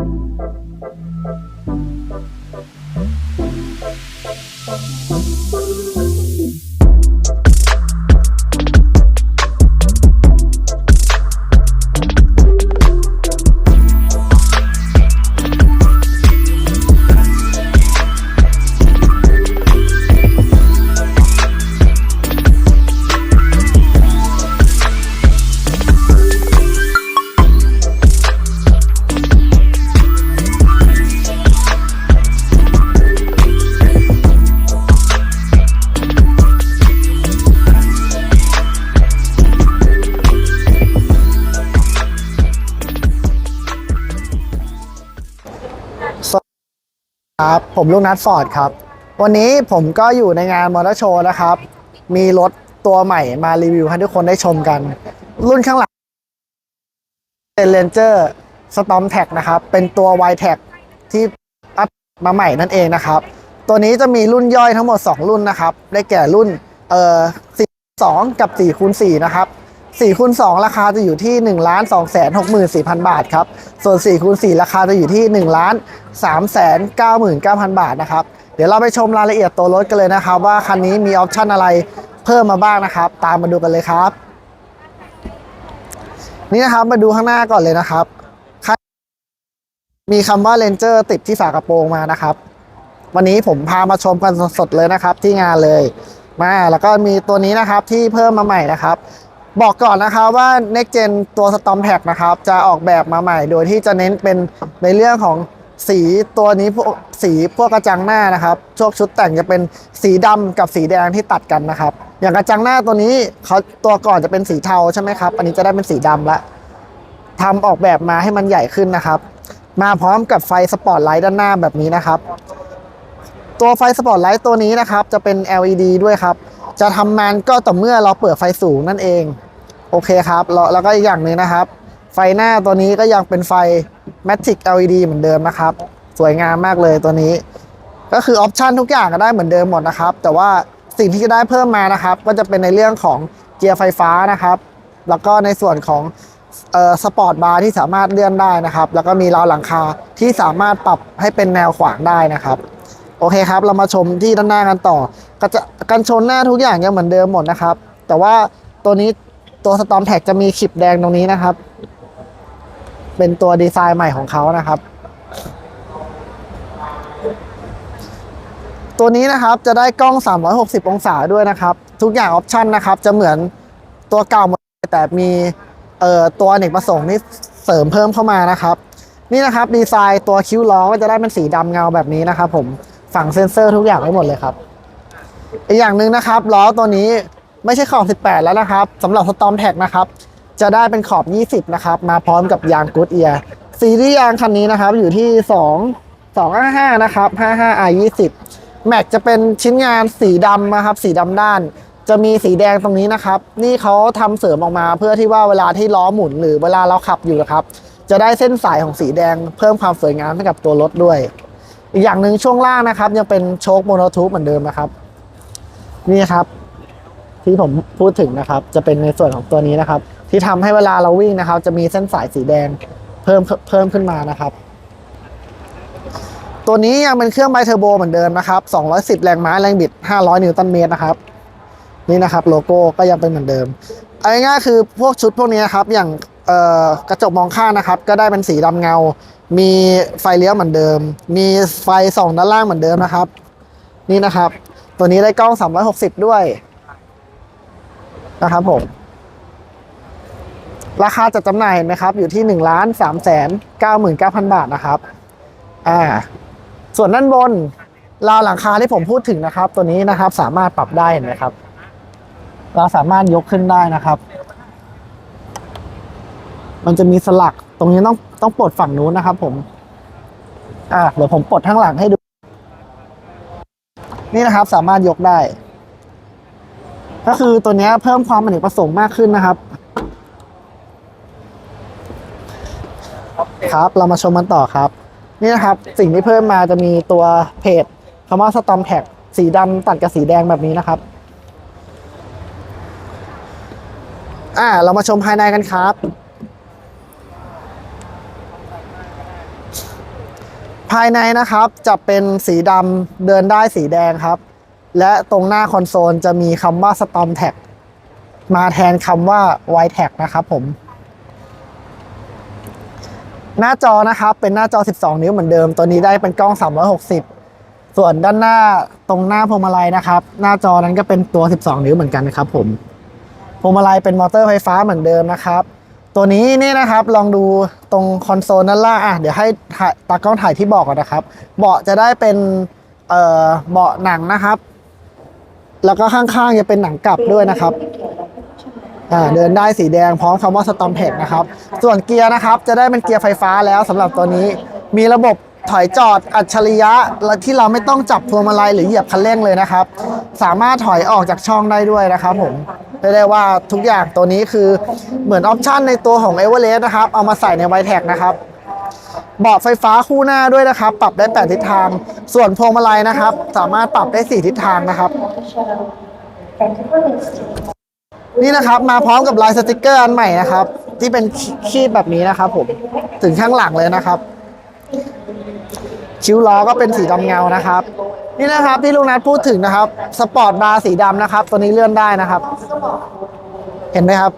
Thank you. ครับผมลูกนัทฟอร์ดครับ วันนี้ผมก็อยู่ในงานมอเตอร์โชว์นะครับ มีรถตัวใหม่มารีวิวให้ทุกคนได้ชมกัน รุ่นข้างหลังเป็น Ranger Storm Tag นะครับ เป็นตัว y t a g ที่อัพมาใหม่นั่นเองนะครับ ตัวนี้จะมีรุ่นย่อยทั้งหมด 2 รุ่นนะครับ ได้แก่รุ่นเอ่อ42 กับ4คูณ4นะครับ 4คูณ2ราคาจะอยู่ที่1ล้าน2 6 4 0 0 0 บาทครับ ส่วน4คูณ4ราคาจะอยู่ที่1ล้าน3 9 9 0 0 0 บาทนะครับ เดี๋ยวเราไปชมรายละเอียดตัวรถกันเลยนะครับ ว่าคันนี้มีออปชันอะไรเพิ่มมาบ้างนะครับ ตามมาดูกันเลยครับ นี่นะครับมาดูข้างหน้าก่อนเลยนะครับ มีคำว่า Ranger ติดที่ฝากระโปรงมานะครับ วันนี้ผมพามาชมกันสดๆเลยนะครับ ที่งานเลย มาแล้วก็มีตัวนี้นะครับที่เพิ่มมาใหม่นะครับ บอกก่อนนะครับว่า Next Gen ตัว Storm Pack นะครับ จะออกแบบมาใหม่ โดยที่จะเน้นเป็นในเรื่องของสีตัวนี้พวกสีพวกกระจังหน้านะครับช่วงชุดแต่งจะเป็นสีดำกับสีแดงที่ตัดกันนะครับ อย่างกระจังหน้าตัวนี้เขาตัวก่อนจะเป็นสีเทาใช่ไหมครับ อันนี้จะได้เป็นสีดำละทำออกแบบมาให้มันใหญ่ขึ้นนะครับ มาพร้อมกับไฟสปอตไลท์ด้านหน้าแบบนี้นะครับ ตัวไฟสปอตไลท์ตัวนี้นะครับ จะเป็น LED ด้วยครับ จะทำงานก็ต่อเมื่อเราเปิดไฟสูงนั่นเอง โอเคครับแล้วแล้วก็อีกอย่างหนึ่งนะครับ ไฟหน้าตัวนี้ก็ยังเป็นไฟ Matic LED เหมือนเดิมนะครับ สวยงามมากเลยตัวนี้ ก็คือออปชันทุกอย่างก็ได้เหมือนเดิมหมดนะครับ แต่ว่าสิ่งที่จะได้เพิ่มมานะครับ ก็จะเป็นในเรื่องของเกียร์ไฟฟ้านะครับ แล้วก็ในส่วนของสปอร์ตบาร์ที่สามารถเลื่อนได้นะครับ แล้วก็มีราวหลังคาที่สามารถปรับให้เป็นแนวขวางได้นะครับ โอเคครับ เรามาชมที่ด้านหน้ากันต่อ ก็จะกันชนหน้าทุกอย่างยังเหมือนเดิมหมดนะครับ แต่ว่าตัวนี้ ตัวสตอมแท็กจะมีขีบแดงตรงนี้นะครับ เป็นตัวดีไซน์ใหม่ของเขานะครับ ตัวนี้นะครับจะได้กล้อง 360 องศาด้วยนะครับ ทุกอย่างออปชันนะครับ จะเหมือนตัวเก่าหมดแต่มีเอ่อตัวเนกประสงค์นี่เสริมเพิ่มเข้ามานะครับ นี่นะครับดีไซน์ตัวคิ้วล้อก็จะได้เป็นสีดำเงาแบบนี้นะครับ ผมฝังเซ็นเซอร์ทุกอย่างไว้หมดเลยครับอีกอย่างหนึ่งนะครับล้อตัวนี้ ไม่ใช่ขอบ 18 แล้วนะครับสำหรับสตอมแท็กนะครับ จะได้เป็นขอบ 20 นะครับ มาพร้อมกับยางกูดเอียร์ซีรีส์ยางคันนี้นะครับ อยู่ที่ 2 255 นะครับ 55 i 20แม็กจะเป็นชิ้นงานสีดำนะครับ สีดำด้าน จะมีสีแดงตรงนี้นะครับ นี่เขาทำเสริมออกมาเพื่อที่ว่าเวลาที่ล้อหมุนหรือเวลาเราขับอยู่นะครับ จะได้เส้นสายของสีแดงเพิ่มความสวยงามให้กับตัวรถด้วย อีกอย่างหนึ่งช่วงล่างนะครับ ยังเป็นโชคโมโนทูบเหมือนเดิมนะครับ นี่ครับ ที่ผมพูดถึงนะครับ จะเป็นในส่วนของตัวนี้นะครับ ที่ทำให้เวลาเราวิ่งนะครับ จะมีเส้นสายสีแดงเพิ่มเพิ่มขึ้นมานะครับ ตัวนี้ยังเป็นเครื่องไบเทอร์โบเหมือนเดิมนะครับ 210 แรงม้าแรงบิด 500 นิวตันเมตรนะครับ นี่นะครับ โลโก้ก็ยังเป็นเหมือนเดิมเอาง่ายๆคือพวกชุดพวกนี้ครับ อย่างกระจกมองข้างนะครับ ก็ได้เป็นสีดำเงา มีไฟเลี้ยวเหมือนเดิม มีไฟส่องด้านล่างเหมือนเดิมนะครับ นี่นะครับ ตัวนี้ได้กล้อง 360 ด้วย นะครับผม ราคาจัดจำหน่ายเห็นไหมครับ อยู่ที่1ล้าน3แสน99,000บาทนะครับ อ่า ส่วนด้านบนราวหลังคาที่ผมพูดถึงนะครับ ตัวนี้นะครับสามารถปรับได้เห็นไหมครับ เราสามารถยกขึ้นได้นะครับ มันจะมีสลักตรงนี้ต้องต้องปลดฝั่งนู้นนะครับ ผม อ่าเดี๋ยวผมปลดข้างหลังให้ดู นี่นะครับ สามารถยกได้ ก็คือตัวเนี้ยเพิ่มความอเนกประสงค์มากขึ้นนะครับ ครับเรามาชมกันต่อครับ นี่นะครับสิ่งที่เพิ่มมาจะมีตัวเพจคำว่าสตอมแท็กสีดำตัดกับสีแดงแบบนี้นะครับ อ่า เรามาชมภายในกันครับ ภายในนะครับจะเป็นสีดำเดินได้สีแดงครับ และตรงหน้าคอนโซลจะมีคำว่า Storm Tag มาแทนคำว่า White Tag นะครับผม หน้าจอนะครับเป็นหน้าจอ 12 นิ้วเหมือนเดิม ตัวนี้ได้เป็นกล้อง 360 ส่วนด้านหน้าตรงหน้าพวงมาลัยนะครับ หน้าจอนั้นก็เป็นตัว 12 นิ้วเหมือนกันนะครับผมพวงมาลัยเป็นมอเตอร์ไฟฟ้าเหมือนเดิมนะครับ ตัวนี้นี่นะครับลองดูตรงคอนโซลด้านล่างอะเดี๋ยวให้ตากล้องถ่ายที่เบาะก่อนนะครับ เบาะจะได้เป็นเออเบาะหนังนะครับ แล้วก็ข้างๆจะเป็นหนังกลับด้วยนะครับอ่าเดินได้สีแดงพร้อมคำว่าสตอมเพกนะครับ ส่วนเกียร์นะครับ จะได้เป็นเกียร์ไฟฟ้าแล้วสำหรับตัวนี้ มีระบบถอยจอดอัจฉริยะและที่เราไม่ต้องจับพวงมาลัยหรือเหยียบคันเร่งเลยนะครับ สามารถถอยออกจากช่องได้ด้วยนะครับผมเรียกได้ว่าทุกอย่างตัวนี้คือเหมือนออปชันในตัวของ e v e r e s t นะครับ เอามาใส่ในไวแท็กนะครับเบาะไฟฟ้าคู่หน้าด้วยนะครับ ปรับได้ 8 ทิศทาง ส่วนพวงมาลัยนะครับ สามารถปรับได้ 4 ทิศทางนะครับ นี่นะครับมาพร้อมกับลายสติกเกอร์อันใหม่นะครับ ที่เป็นขีดแบบนี้นะครับ ผมถึงข้างหลังเลยนะครับ คิ้วล้อก็เป็นสีดำเงานะครับ นี่นะครับที่ลุงนัทพูดถึงนะครับ สปอร์ตบาร์สีดำนะครับ ตัวนี้เลื่อนได้นะครับ เห็นไหมครับ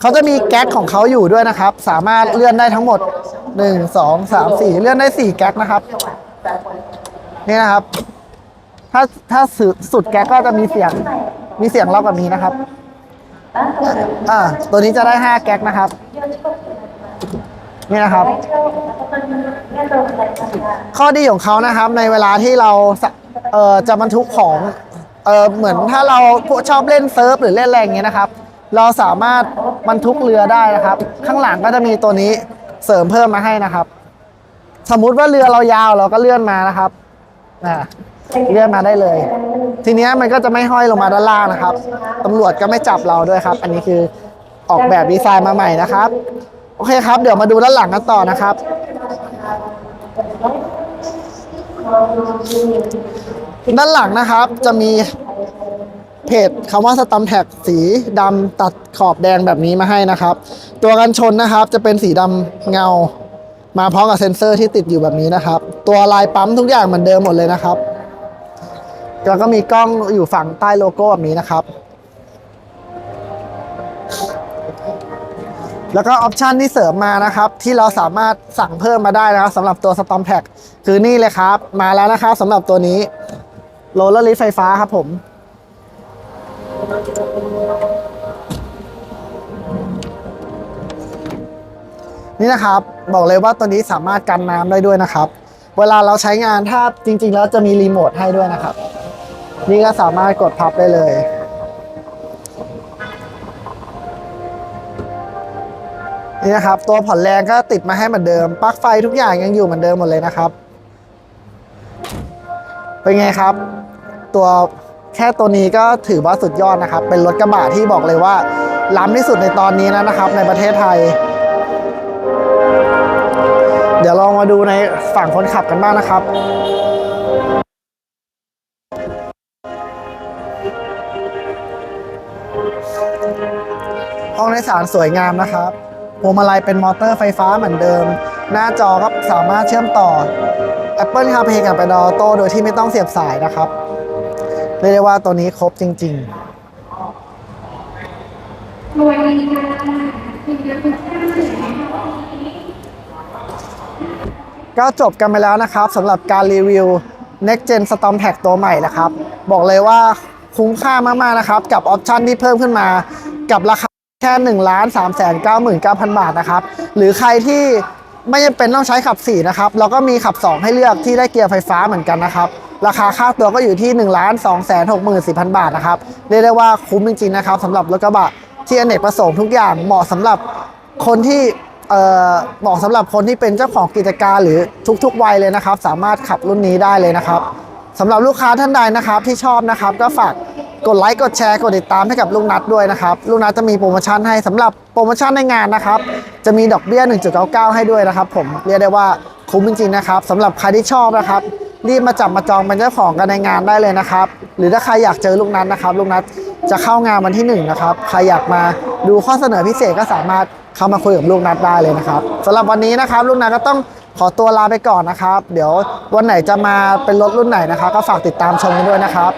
เขาจะมีแก๊กของเขาอยู่ด้วยนะครับ สามารถเลื่อนได้ทั้งหมด1 2 3 4เลื่อนได้4แก๊กนะครับ นี่นะครับ ถ้าถ้าสุดสุดแก๊กก็จะมีเสียงมีเสียงเล่าแบบนี้นะครับอ่าตัวนี้จะได้ 5 แก๊กนะครับ นี่นะครับ ข้อดีของเขานะครับ ในเวลาที่เราสะเอ่อจะบรรทุกของเออเหมือนถ้าเราพวกชอบเล่นเซิร์ฟหรือเล่นอะไรอย่างเงี้ยนะครับ เราสามารถบรรทุกเรือได้นะครับ ข้างหลังก็จะมีตัวนี้เสริมเพิ่มมาให้นะครับ สมมุติว่าเรือเรายาวเราก็เลื่อนมานะครับอ่า เลื่อนมาได้เลย ทีนี้มันก็จะไม่ห้อยลงมาด้านล่างนะครับตำรวจก็ไม่จับเราด้วยครับ อันนี้คือออกแบบดีไซน์มาใหม่นะครับ โอเคครับ เดี๋ยวมาดูด้านหลังกันต่อนะครับ ด้านหลังนะครับจะมีเพจคำว่าสตัมแท็กสีดำตัดขอบแดงแบบนี้มาให้นะครับ ตัวกันชนนะครับจะเป็นสีดำเงา มาพร้อมกับเซ็นเซอร์ที่ติดอยู่แบบนี้นะครับ ตัวลายปั๊มทุกอย่างเหมือนเดิมหมดเลยนะครับ แล้วก็มีกล้องอยู่ฝั่งใต้โลโก้แบบนี้นะครับ แล้วก็ออปชันที่เสริมมานะครับ ที่เราสามารถสั่งเพิ่มมาได้นะครับสำหรับตัวสตอมแพ็กคือนี่เลยครับ มาแล้วนะครับสำหรับตัวนี้โรลเลอร์ลิฟไฟฟ้าครับผมนี่นะครับบอกเลยว่าตัวนี้สามารถกันน้ำได้ด้วยนะครับ เวลาเราใช้งานถ้าจริง ๆ แล้วจะมีรีโมทให้ด้วยนะครับ นี่ก็สามารถกดพับได้เลย นี่นะครับ ตัวผ่อนแรงก็ติดมาให้เหมือนเดิม ปลั๊กไฟทุกอย่างยังอยู่เหมือนเดิมหมดเลยนะครับ เป็นไงครับ ตัวแค่ตัวนี้ก็ถือว่าสุดยอดนะครับ เป็นรถกระบะที่บอกเลยว่า ล้ำที่สุดในตอนนี้แล้วนะครับ ในประเทศไทย เดี๋ยวลองมาดูในฝั่งคนขับกันบ้างนะครับ ห้องโดยสารสวยงามนะครับพวงมาลัยเป็นมอเตอร์ไฟฟ้าเหมือนเดิม หน้าจอก็สามารถเชื่อมต่อ Apple CarPlay กับ Android Auto โดยที่ไม่ต้องเสียบสายนะครับ เรียกได้ว่าตัวนี้ครบจริง ๆก็จบกันไปแล้วนะครับสำหรับการรีวิว Next Gen Storm Pack ตัวใหม่นะครับ บอกเลยว่า คุ้มค่ามากๆนะครับ กับออปชันที่เพิ่มขึ้นมากับราคาแค่1 3 9 9 9 0 0บาทนะครับ หรือใครที่ไม่จำเป็นต้องใช้ขับ 4 นะครับเราก็มีขับ 2 ให้เลือกที่ได้เกียร์ไฟฟ้าเหมือนกันนะครับ ราคาค่าตัวก็อยู่ที่1 2 6 4 0 0 0บาทนะครับเรียกได้ว่าคุ้มจริงๆนะครับสำหรับรถกระบะที่อเนกประสงค์ทุกอย่างเหมาะสำหรับคนที่เอ่อเหมาะสำหรับคนที่เป็นเจ้าของกิจการหรือทุกๆวัยเลยนะครับ สามารถขับรุ่นนี้ได้เลยนะครับ สำหรับลูกค้าท่านใดนะครับที่ชอบนะครับก็ฝากกดไลค์กดแชร์กดติดตามให้กับลุงนัทด้วยนะครับลุงนัทจะมีโปรโมชั่นให้สำหรับโปรโมชั่นในงานนะครับ จะมีดอกเบี้ย 1.99 ให้ด้วยนะครับ ผมเรียกได้ว่าคุ้มจริงๆนะครับสำหรับใครที่ชอบนะครับ รีบมาจับมาจองเป็นเจ้าของกันในงานได้เลยนะครับ หรือถ้าใครอยากเจอลุงนัทนะครับลุงนัทจะเข้างานวันที่หนึ่งนะครับใครอยากมาดูข้อเสนอพิเศษก็สามารถเข้ามาคุยกับลุงนัทได้เลยนะครับสำหรับวันนี้นะครับลุงนัทก็ต้อง ขอตัวลาไปก่อนนะครับ เดี๋ยววันไหนจะมาเป็นรถรุ่นไหนนะครับ ก็ฝากติดตามชมกันด้วยนะครับ